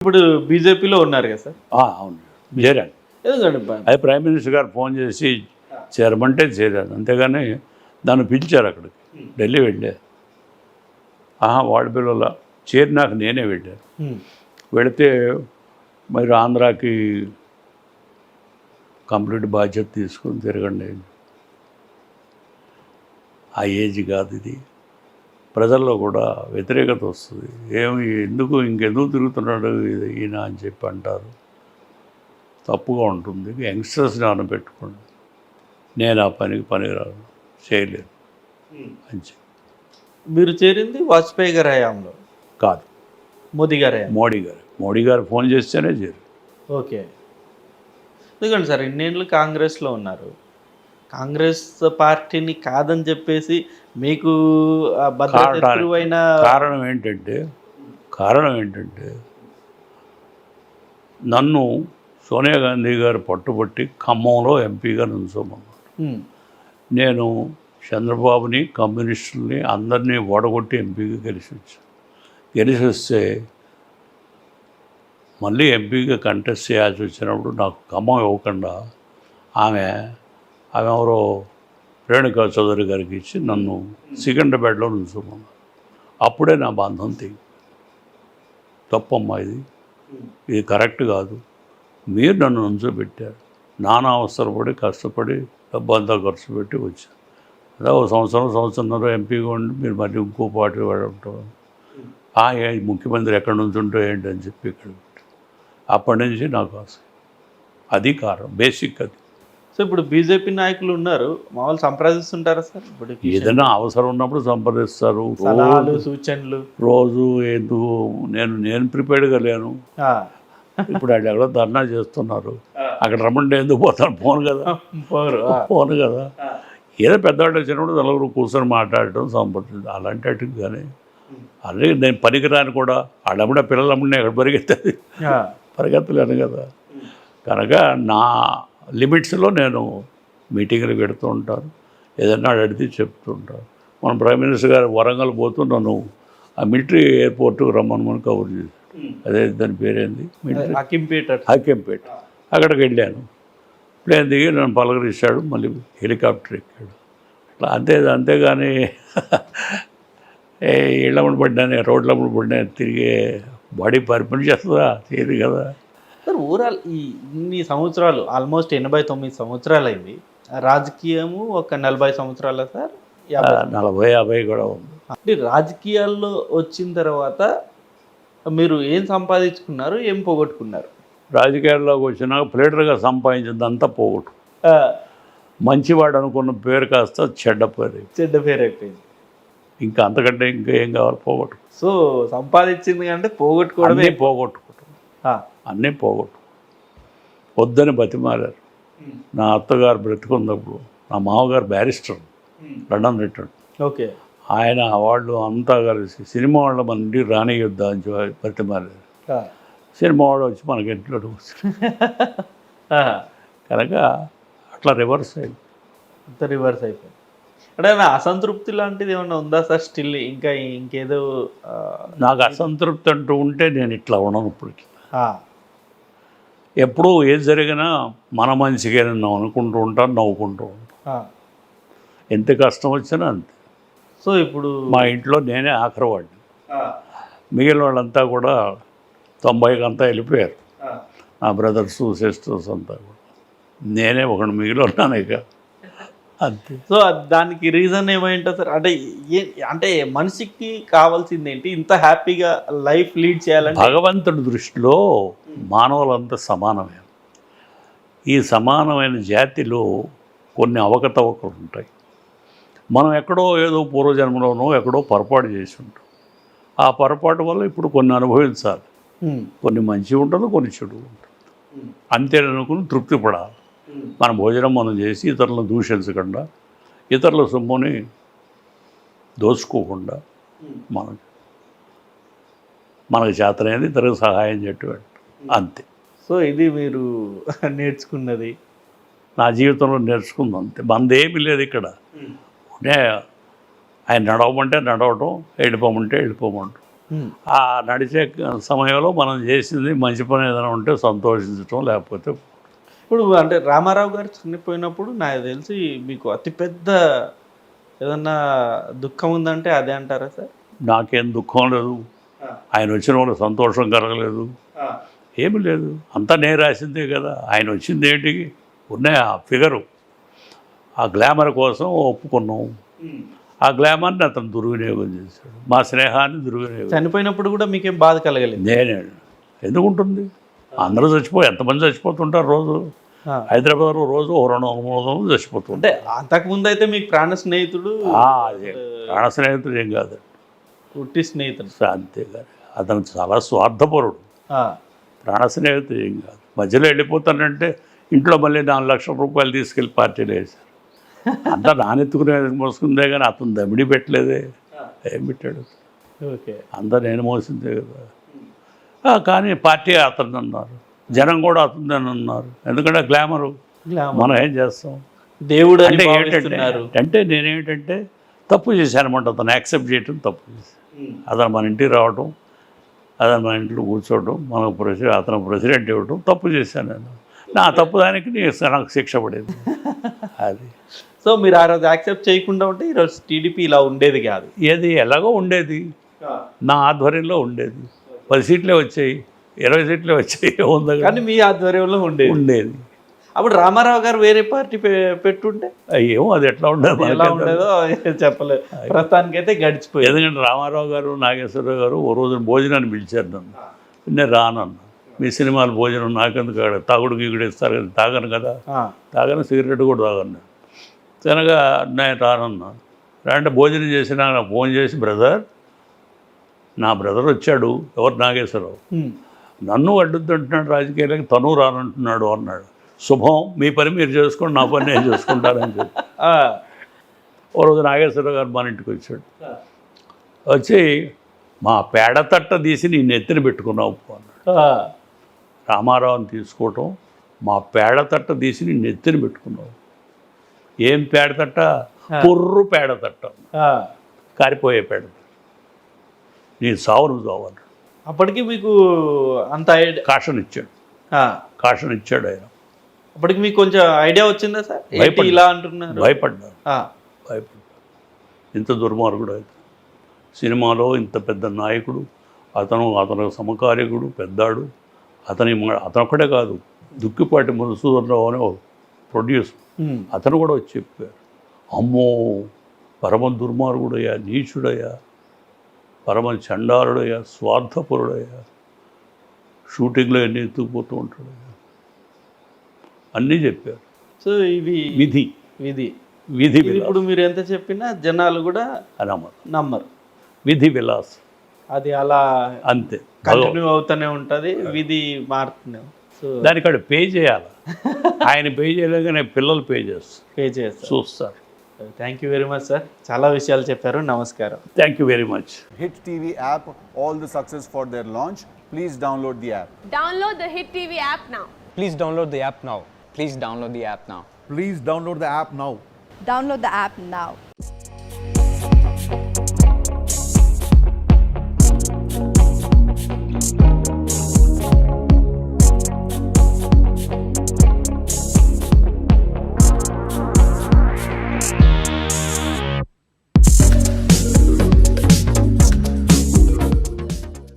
ఇప్పుడు బీజేపీలో ఉన్నారు కదా సార్? అవును. చేరాను అది ప్రైమ్ మినిస్టర్ గారు ఫోన్ చేసి చేరమంటే చేరాను అంతేగాని దాన్ని పిలిచారు అక్కడికి. ఢిల్లీ వెళ్ళా ఆహా వాడి పిల్లల చేరినాక నేనే వెళ్ళాను. వెళితే మీరు ఆంధ్రాకి కంప్లీట్ బాధ్యత తీసుకొని తిరగండి. ఆ ఏజ్ కాదు ఇది. ప్రజల్లో కూడా వ్యతిరేకత వస్తుంది. ఏమి ఎందుకు ఇంకెందుకు తిరుగుతున్నాడు ఇది ఈయన అని చెప్పి అంటారు. తప్పుగా ఉంటుంది. యంగ్స్టర్స్ని ఆనబెట్టుకోండి నేను ఆ పనికి పనికిరాను. చేయలేను అని చెప్పి. మీరు చేరింది వాజ్పేయి గారి హయాంలో? కాదు. మోదీ గారి మోడీ గారు. మోడీ గారు ఫోన్ చేస్తేనే చేరు. ఓకే. ఎందుకండి సార్ ఇన్నేళ్ళు కాంగ్రెస్లో ఉన్నారు. కాంగ్రెస్ పార్టీని కాదని చెప్పేసి మీకు. శత్రువైన కారణం ఏంటంటే కారణం ఏంటంటే నన్ను సోనియా గాంధీ గారు పట్టుబట్టి ఖమ్మంలో ఎంపీగా నుంచోమన్నారు ఉమ్. నేను చంద్రబాబుని కమ్యూనిస్టుల్ని అందరినీ ఓడగొట్టి ఎంపీగా గెలిచి వచ్చాను గెలిచి వస్తే మళ్ళీ ఎంపీగా కంటెస్ట్ చేయాల్సి వచ్చినప్పుడు నాకు ఖమ్మం ఇవ్వకుండా ఆమె ఆమె ఎవరో రేణుకా చౌదరి గారికి ఇచ్చి నన్ను సికింద్రాబాద్లో నుంచోమన్నారు అప్పుడే నా బంధం తెగి తప్పమ్మా ఇది. ఇది కరెక్ట్ కాదు. మీరు నన్ను నుంచోబెట్టారు. నానా అవసరపడి కష్టపడి డబ్బు అంతా ఖర్చు పెట్టి వచ్చాను అదే ఒక సంవత్సరం సంవత్సరంలో ఎంపీగా ఉండి మీరు మళ్ళీ ఇంకో పార్టీ వాడటం ఆ ముఖ్యమంత్రి ఎక్కడి నుంచి ఉంటో ఏంటి అని చెప్పి ఇక్కడ అప్పటి నుంచి నాకు ఆశ. అది కారణం బేసిక్ అది. సో ఇప్పుడు బీజేపీ నాయకులు ఉన్నారు. మామూలు సంప్రదిస్తుంటారా సార్? ఇప్పుడు ఏదైనా అవసరం ఉన్నప్పుడు సంప్రదిస్తారు. సలహాలు సూచనలు. రోజు ఎందుకు? నేను నేను ప్రిపేర్డ్గా లేను. ఇప్పుడు వాళ్ళు ఎక్కడో ధర్నా చేస్తున్నారు. అక్కడ రమ్మంటే ఎందుకు పోతాను ఫోన్ కదా. ఫోన్ కదా. ఏదో పెద్దవాళ్ళు వచ్చినప్పుడు నలుగురు కూర్చొని మాట్లాడటం సంపర్కించడం అలాంటి వాటికి కానీ. అలాగే నేను పనికిరాని కూడా వాళ్ళమ్మడే పిల్లలమ్మడే ఎక్కడ పరిగెత్తది. పరిగెత్తలేను కదా. కనుక నా లిమిట్స్లో నేను మీటింగ్లు పెడుతూ ఉంటాను. ఏదన్నా అడిగితే చెప్తూ ఉంటాను. మన ప్రైమ్ మినిస్టర్ గారు వరంగల్ పోతూ నన్ను ఆ మిలిటరీ ఎయిర్పోర్ట్కి రమ్మని కవర్ చేశాడు. అదే దాని పేరేంది? మిలిటరీ హకింపేట హక్యంపేట అక్కడికి వెళ్ళాను. ప్లేన్ దిగి నన్ను పలకరిస్తాడు మళ్ళీ హెలికాప్టర్ ఎక్కాడు. అట్లా అంతే అంతేగాని ఏ ఇళ్ళమ్మడి పడ్డానే రోడ్లమ్మడి పడ్డా తిరిగే బాడీ పరిపని చేస్తుందా? చేయదు కదా. సార్ ఓవరాల్ ఈ ఇన్ని సంవత్సరాలు ఆల్మోస్ట్ ఎనభై తొమ్మిది సంవత్సరాలు అయింది రాజకీయము ఒక నలభై సంవత్సరాల సార్? నలభై యాభై కూడా ఉంది. అంటే రాజకీయాల్లో వచ్చిన తర్వాత మీరు ఏం సంపాదించుకున్నారు ఏం పోగొట్టుకున్నారు? రాజకీయాల్లోకి వచ్చినాక ప్లేటర్గా సంపాదించిందంతా పోగొట్టు. మంచివాడు అనుకున్న పేరు కాస్త చెడ్డ పేరు. చెడ్డ పేరు అయిపోయింది. ఇంకా అంతకంటే ఇంకా ఏం కావాలి? పోగొట్టు. సో సంపాదించింది అంటే పోగొట్టుకోవడమే అన్నీ పోగొట్టుకుంటాం. ఆ, అన్నీ పోగొట్టు. వద్దని బతిమారారు నా అత్తగారు బ్రతికున్నప్పుడు నా మామగారు బ్యారిస్టర్. London return. ఓకే. ఆయన వాళ్ళు అంతా కలిసి సినిమా వాళ్ళ మన ఇంటికి రానియొద్దా అని చెప్పి బతిమారారు సినిమా వాడు వచ్చి మనకి ఇంట్లో కనుక అట్లా రివర్స్ అయింది. అంత రివర్స్ అయిపోయింది. అంటే ఏమైనా అసంతృప్తి లాంటిది ఏమన్నా ఉందా సార్ స్టిల్ ఇంకా ఇంకేదో నాకు అసంతృప్తి అంటూ ఉంటే నేను ఇట్లా ఉండను ఇప్పటికి. ఎప్పుడూ ఏది జరిగినా మన మంచిగా నేను అనుకుంటూ ఉంటాను నవ్వుకుంటూ ఉంటాను. ఎంత కష్టం వచ్చినా అంతే. సో ఇప్పుడు మా ఇంట్లో నేనే ఆఖరి వాడిని ఆ, మిగిలిన వాళ్ళంతా కూడా తొంభైకి అంతా వెళ్ళిపోయారు. ఆ. నా బ్రదర్స్ సిస్టర్స్ అంతా కూడా. నేనే ఒకడు మిగిలి ఉన్నాను ఇక. అంతే. సో దానికి రీజన్ ఏమైంటుంది సార్ అంటే ఏ అంటే మనిషికి కావాల్సింది ఏంటి ఇంత హ్యాపీగా లైఫ్ లీడ్ చేయాలంటే భగవంతుడి దృష్టిలో మానవులంతా సమానమే. ఈ సమానమైన జాతిలో కొన్ని అవకతవకలు ఉంటాయి. మనం ఎక్కడో ఏదో పూర్వజన్మలోనో ఎక్కడో పొరపాటు చేసి ఉంటాం. ఆ పొరపాటు వల్ల ఇప్పుడు కొన్ని అనుభవించాలి. కొన్ని మంచి ఉంటుంది కొన్ని చెడు ఉంటుంది. అంతేననుకుని తృప్తి పడాలి. మన భోజనం మనం చేసి ఇతరులను దూషించకుండా ఇతరుల సొమ్ముని దోచుకోకుండా. మనం మనకు చేతనైంది ఇతరులకు సహాయం చేయటం అంతే. సో ఇది మీరు నేర్చుకున్నది. నా జీవితంలో నేర్చుకుంది అంతే. మందేమీ లేదు ఇక్కడ. ఆయన నడవమంటే నడవటం వెళ్ళిపోమంటే వెళ్ళిపోమంటాం. ఆ నడిచే సమయంలో మనం చేసింది మంచి పని ఏదైనా ఉంటే సంతోషించటం లేకపోతే ఇప్పుడు అంటే రామారావు గారు చనిపోయినప్పుడు నాకు తెలిసి మీకు అతిపెద్ద ఏదన్నా దుఃఖం ఉందంటే అదే అంటారా సార్? నాకేం దుఃఖం లేదు. ఆయన వచ్చిన వాళ్ళు సంతోషం కలగలేదు. ఏమీ లేదు. అంతా నేను రాసిందే కదా. ఆయన వచ్చింది ఏంటి? ఉన్నాయి ఆ ఫిగరు. ఆ గ్లామర్ కోసం ఒప్పుకున్నాం. ఆ గ్లామర్ని అతను దుర్వినియోగం చేశాడు. మా స్నేహాన్ని దుర్వినియోగం చనిపోయినప్పుడు కూడా మీకేం బాధ కలగలేదు? నేనే. ఎందుకుంటుంది? అందరూ చచ్చిపోయి ఎంతమంది చచ్చిపోతుంటారు రోజు? ఆ. హైదరాబాద్లో రోజు ఓ రెండు వందల మూడు వందలు చచ్చిపోతుంటారు. అంటే అంతకు ముందు అయితే మీకు ప్రాణ స్నేహితుడు ప్రాణ స్నేహితుడు ఏం కాదు. పుట్టి స్నేహితుడు. అంతేగాని అతను చాలా స్వార్థపరుడు. ప్రాణ స్నేహితుడు ఏం కాదు. మధ్యలో వెళ్ళిపోతానంటే ఇంట్లో మళ్ళీ నాలుగు లక్షల రూపాయలు తీసుకెళ్ళి పార్టీలో వేశారు. అంతా నానెత్తుకునే మోసుకుందే కానీ అతను దమిడి పెట్టలేదే. ఏం పెట్టాడు? ఓకే. అంతా నేను మోసిందే కదా. కానీ పార్టీ అతను అన్నారు. జనం కూడా అతను అన్నారు. ఎందుకంటే గ్లామరు. మనం ఏం చేస్తాం? దేవుడు అంటే ఏంటంటే అంటే నేనేమిటంటే తప్పు చేశానమాట అతను యాక్సెప్ట్ చేయటం తప్పు చేశాను. అతను మన ఇంటికి రావటం అతను మన ఇంట్లో కూర్చోవడం మనకు ప్రెసిడెంట్ అతను ప్రెసిడెంట్ ఇవ్వడం తప్పు చేశాను నేను. నా తప్పు దానికి నాకు శిక్ష పడేది. అది. సో మీరు ఆ రోజు యాక్సెప్ట్ చేయకుండా ఉంటే ఈరోజు టీడీపీ ఇలా ఉండేది కాదు. ఏది ఎలాగో ఉండేది. నా ఆధ్వర్యంలో ఉండేది. పది సీట్లే వచ్చాయి ఇరవై సీట్లే వచ్చాయి ఉందా కానీ మీ ఆధ్వర్యంలో ఉండేది. ఉండేది. అప్పుడు రామారావు గారు వేరే పార్టీ పెట్టుంటే ఏమో అది ఎట్లా ఉండేది ఎలా ఉండేదో చెప్పలేదు. ప్రస్తుతానికైతే గడిచిపోయింది. ఎందుకంటే రామారావు గారు నాగేశ్వరరావు గారు ఓ రోజు భోజనాన్ని పిలిచారు నన్ను. నేను రానన్నా. మీ సినిమాలు భోజనం నాకెందుకు ఆడ తాగుడు గీగుడు ఇస్తారు కదా తాగను కదా. తాగను సిగరెట్ కూడా తాగను తినగా నేను రానన్నా. అంటే భోజనం చేసి నాకు ఫోన్ చేసి బ్రదర్ నా బ్రదర్ వచ్చాడు. ఎవరు నాగేశ్వరరావు? నన్ను అడ్డుతుంటున్నాడు రాజకీయాలకి తను రానంటున్నాడు అన్నాడు. శుభం మీ పని మీరు చేసుకోండి నా పని నేను చేసుకుంటానని చెప్పి. ఓ రోజు నాగేశ్వరరావు గారు మన ఇంటికి వచ్చాడు. వచ్చి మా పేడ తట్ట తీసి నీ నెత్తిన పెట్టుకున్నావు అన్నాడు. రామారావుని తీసుకోవటం మా పేడ తట్ట తీసి నీ నెత్తిన పెట్టుకున్నావు. ఏం పేడ తట్ట? పుర్రు పేడ తట్ట. కారిపోయే పేడ. నీ సావు నువ్వు చావు అప్పటికి మీకు అంత కాషన్ ఇచ్చాడు కాషన్ ఇచ్చాడు ఆయన. అప్పటికి మీకు కొంచెం ఐడియా వచ్చిందా సార్? ఏంటి భయపడ్డా. ఇలా అంటున్నారు. భయపడ్డాడు ఆ, భయపడ్డాడు ఇంత దుర్మార్గుడు అయితే. సినిమాలో ఇంత పెద్ద నాయకుడు అతను అతను సమకాలికుడు పెద్దాడు అతని అతను ఒక్కడే కాదు దుక్కిపాటి మధుసూదన్ రావు అనే ప్రొడ్యూసర్. ఉమ్, అతను కూడా వచ్చి చెప్పారు. అమ్మో పరమ దుర్మార్గుడయ్యా నీచుడయ్యా పరమ చండాలుడయ్యా స్వార్థపరుడయ్యా షూటింగ్లో ఎన్ని ఎత్తుకుపోతూ ఉంటాడయ్యా. అన్నీ చెప్పారు. సో ఇవి విధి. విధి. విధి ఇప్పుడు మీరు ఎంత చెప్పినా జనాలు కూడా అనమాట నమ్మరు. విధి విలాస్. అది అలా అంతే. కంటిన్యూ అవుతూనే ఉంటది విధి మారుతూనే సో దానికి అక్కడ పే చేయాలి. ఆయన పే చేయలేగానే పిల్లలు పే చేస్తారు. పే చేస్తారు. చూస్తారు. Thank you very much sir చాలా విషయాలు చెప్పారు. నమస్కారం. Thank you very much Hit TV app, all the success for their launch. Please download the app. Download the Hit TV app now. Please download the app now. Please download the app now. Please download the app now. Download the app now.